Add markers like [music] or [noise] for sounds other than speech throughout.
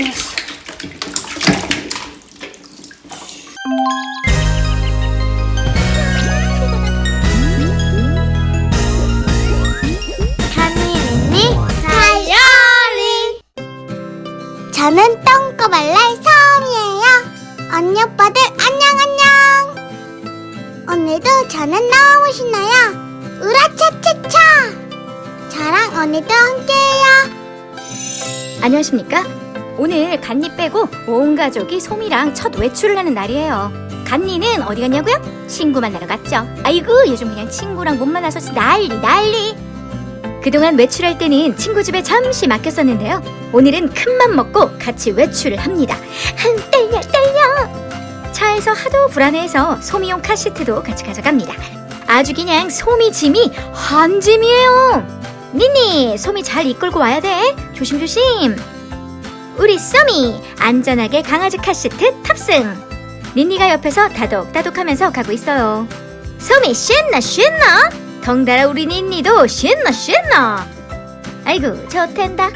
준비했어. 간이린니 다이어리. 저는 똥꼬발랄 섬이에요. 언니 오빠들 안녕 안녕. 오늘도 저는 너무 신나요. 으라차차차. 저랑 오늘도 함께해요. 안녕하십니까? 오늘 간니 빼고 온 가족이 솜이랑 첫 외출을 하는 날이에요. 간니는 어디 갔냐고요? 친구 만나러 갔죠. 아이고 요즘 그냥 친구랑 못 만나서 난리 난리. 그동안 외출할 때는 친구 집에 잠시 맡겼었는데요. 오늘은 큰맘 먹고 같이 외출을 합니다. 한 떨려 떨려. 차에서 하도 불안해서 솜이용 카시트도 같이 가져갑니다. 아주 그냥 솜이 짐이 한 짐이에요. 니니, 솜이 잘 이끌고 와야 돼. 조심조심. 우리 솜이 안전하게 강아지 카시트 탑승. 니니가 옆에서 다독다독하면서 가고 있어요. 솜이 신나 신나. 덩달아 우리 니니도 신나 신나. 아이고 좋텐다.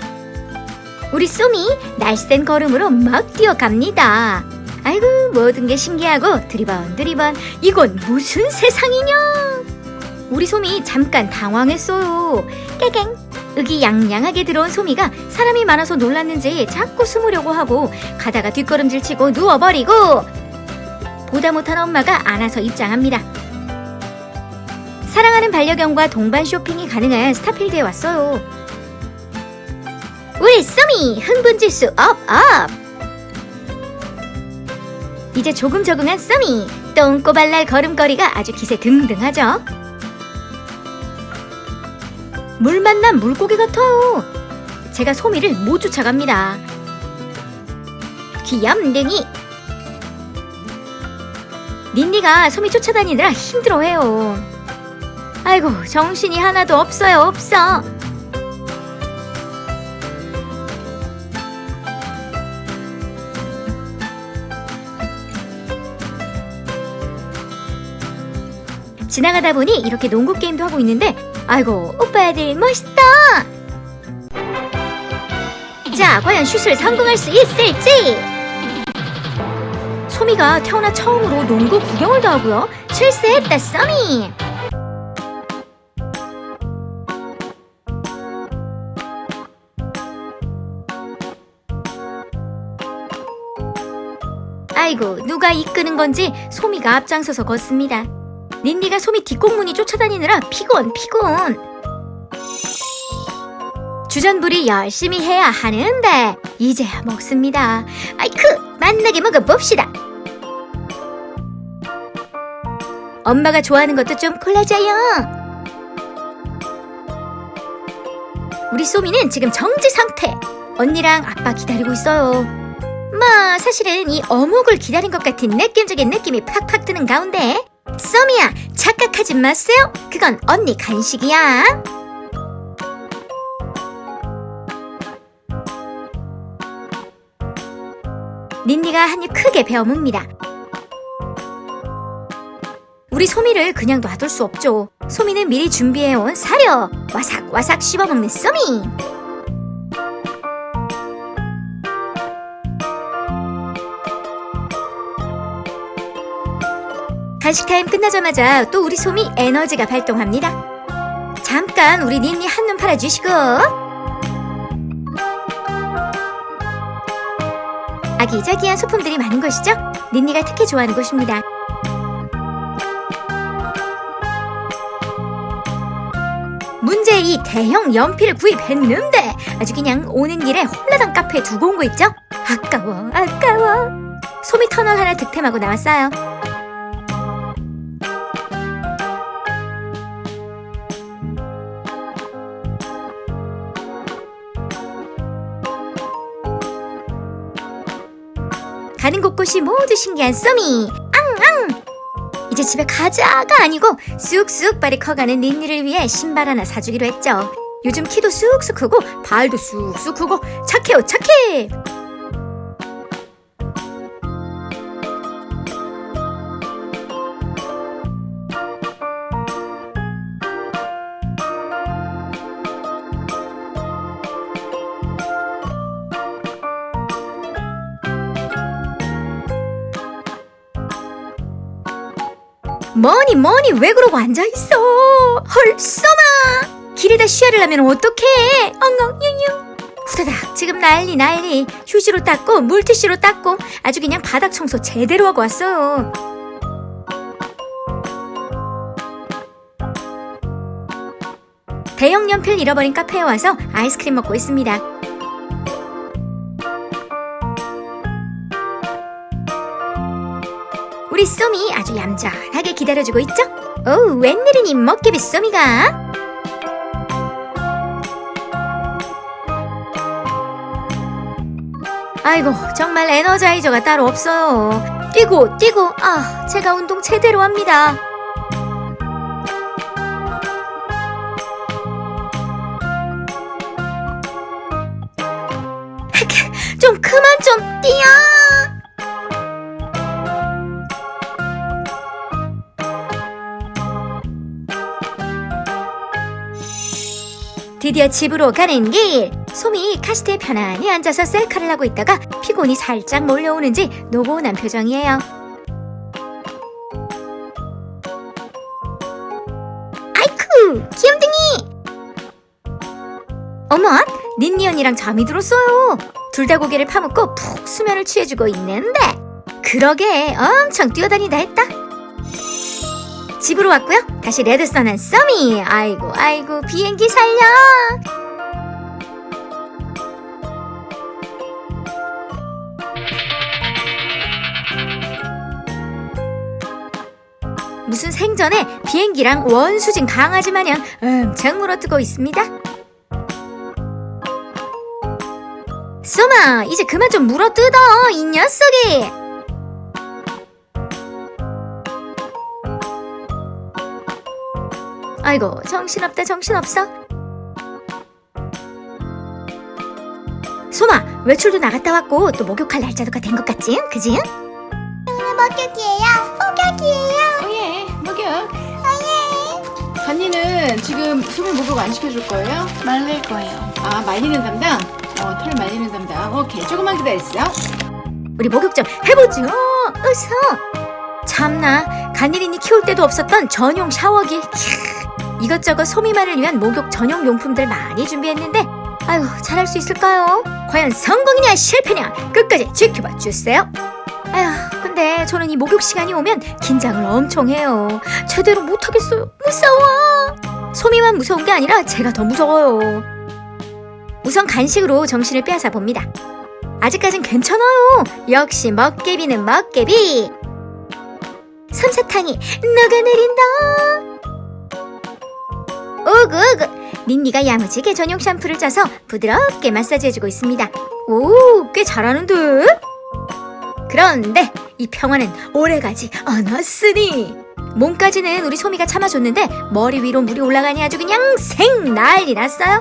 우리 솜이 날쌘 걸음으로 막 뛰어갑니다. 아이고 모든 게 신기하고 드리번 드리번 이건 무슨 세상이냐? 우리 솜이 잠깐 당황했어요. 깨갱. 의기양양하게 들어온 솜이가 사람이 많아서 놀랐는지 자꾸 숨으려고 하고 가다가 뒷걸음질 치고 누워버리고 보다 못한 엄마가 안아서 입장합니다. 사랑하는 반려견과 동반 쇼핑이 가능한 스타필드에 왔어요. 우리 솜이 흥분지수 업 업! 이제 조금 적응한 썸이 똥꼬발랄 걸음걸이가 아주 기세 등등하죠. 물 만난 물고기 같아요. 제가 소미를 못 쫓아갑니다. 귀염둥이. 닌니가 소미 쫓아다니느라 힘들어해요. 아이고 정신이 하나도 없어요 없어. 지나가다 보니 이렇게 농구 게임도 하고 있는데 아이고 오빠들 멋있다. 자 과연 슛을 성공할 수 있을지? 소미가 태어나 처음으로 농구 구경을 도 하고요. 출세했다 써미 아이고 누가 이끄는 건지 소미가 앞장서서 걷습니다 닌니가 소미 뒷공문이 쫓아다니느라 피곤 피곤. 주전부리 열심히 해야 하는데 이제야 먹습니다. 아이쿠 맛나게 먹어봅시다. 엄마가 좋아하는 것도 좀 골라줘요. 우리 소미는 지금 정지 상태. 언니랑 아빠 기다리고 있어요. 뭐 사실은 이 어묵을 기다린 것 같은 느낌적인 느낌이 팍팍 드는 가운데 썸이야 착각하지 마세요. 그건 언니 간식이야. 닌니가 한 입 크게 베어 뭅니다. 우리 소미를 그냥 놔둘 수 없죠. 소미는 미리 준비해온 사료. 와삭와삭 씹어먹는 소미 간식 타임 끝나자마자 또 우리 솜이 에너지가 발동합니다. 잠깐 우리 닌니 한눈 팔아주시고 아기자기한 소품들이 많은 것이죠? 닌니가 특히 좋아하는 곳입니다. 문제 이 대형 연필을 구입했는데 아주 그냥 오는 길에 홀라당 카페에 두고 온 거 있죠? 아까워 아까워 소미 터널 하나 득템하고 나왔어요. 가는 곳곳이 모두 신기한 쏘미 앙앙! 이제 집에 가자가 아니고 쑥쑥 발이 커가는 닌니를 위해 신발 하나 사주기로 했죠. 요즘 키도 쑥쑥 크고 발도 쑥쑥 크고 착해요 착해 뭐니 뭐니 왜 그러고 앉아있어? 헐 쏘마! 길에다 쉬야를 하면 어떡해? 엉엉 유유 후다닥 지금 난리 난리. 휴지로 닦고 물티슈로 닦고 아주 그냥 바닥 청소 제대로 하고 왔어요 대형 연필 잃어버린 카페에 와서 아이스크림 먹고 있습니다 우리 쏘미 아주 얌전하게 기다려주고 있죠? 오, 웬일이니 먹개비 쏘미가? 아이고, 정말 에너자이저가 따로 없어요. 뛰고, 뛰고, 아, 제가 운동 제대로 합니다. [laughs] 좀 그만 좀 뛰어! 드디어 집으로 가는 길. 솜이 카시트에 편안히 앉아서 셀카를 하고 있다가 피곤이 살짝 몰려오는지 노곤한 표정이에요. 아이쿠, 귀염둥이! 어머, 닌니 언니랑 잠이 들었어요. 둘 다 고개를 파묻고 푹 수면을 취해주고 있는데. 그러게, 엄청 뛰어다니다 했다. 집으로 왔고요. 다시 레드선한 썸이. 아이고 아이고 비행기 살려. 무슨 생전에 비행기랑 원수진 강아지 마냥 엄청 물어뜯고 있습니다. 쏘마 이제 그만 좀 물어뜯어 이 녀석이. 아이고 정신없다 정신없어 소마 외출도 나갔다 왔고 또 목욕할 날짜도가 된 것 같지? 그지? 오늘 목욕이에요. 목욕이에요. 오예 목욕 간이는 지금 소물 목욕 안 시켜줄 거예요? 말릴 거예요. 아 말리는 담당? 어 털 말리는 담당 오케이 조금만 기다렸어 우리 목욕 좀 해보죠 어서 참나 간일이니 키울 때도 없었던 전용 샤워기 캬, 이것저것 소미만을 위한 목욕 전용 용품들 많이 준비했는데 아유 잘할 수 있을까요? 과연 성공이냐 실패냐 끝까지 지켜봐 주세요 아휴 근데 저는 이 목욕 시간이 오면 긴장을 엄청 해요 제대로 못하겠어요 무서워 소미만 무서운 게 아니라 제가 더 무서워요 우선 간식으로 정신을 빼앗아 봅니다 아직까진 괜찮아요. 역시 먹개비는 먹개비. 솜사탕이 녹아내린다. 오구오구. 닌니가 야무지게 전용 샴푸를 짜서 부드럽게 마사지해주고 있습니다. 오, 꽤 잘하는데? 그런데 이 평화는 오래가지 않았으니 몸까지는 우리 소미가 참아줬는데 머리 위로 물이 올라가니 아주 그냥 생 난리 났어요.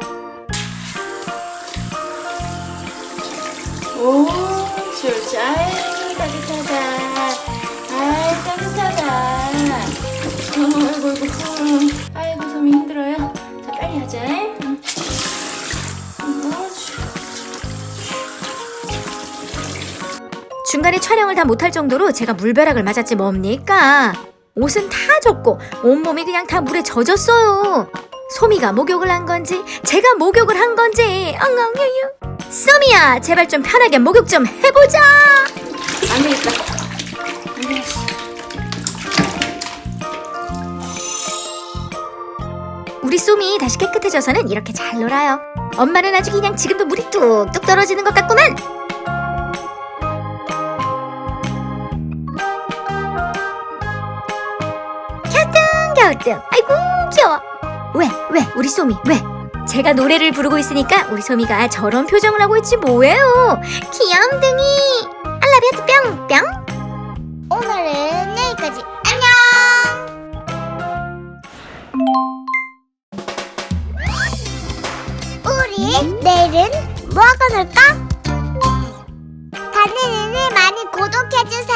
오 줄자 아이고 따뜻하다 아이 따뜻하다 어, 아이고 아이고 주- 중간에 촬영을 다 못할 정도로 제가 물벼락을 맞았지 뭡니까? 옷은 다 젖고 온몸이 그냥 다 물에 젖었어요. 소미가 목욕을 한 건지 제가 목욕을 한 건지 엉엉유유. 소미야 제발 좀 편하게 목욕 좀 해보자. 안 되겠다 우리 쏘미 다시 깨끗해져서는 이렇게 잘 놀아요. 엄마는 아주 그냥 지금도 물이 뚝뚝 떨어지는 것 같구만. 갸우뚱갸우뚱 아이고 귀여워. 왜? 왜? 우리 쏘미 왜? 제가 노래를 부르고 있으니까 우리 소미가 저런 표정을 하고 있지 뭐예요. 귀염둥이. 알라비아트 뿅뿅. 오늘은 여기까지. 내일은 뭐 하고 놀까? 다니는을 많이 구독해주세요.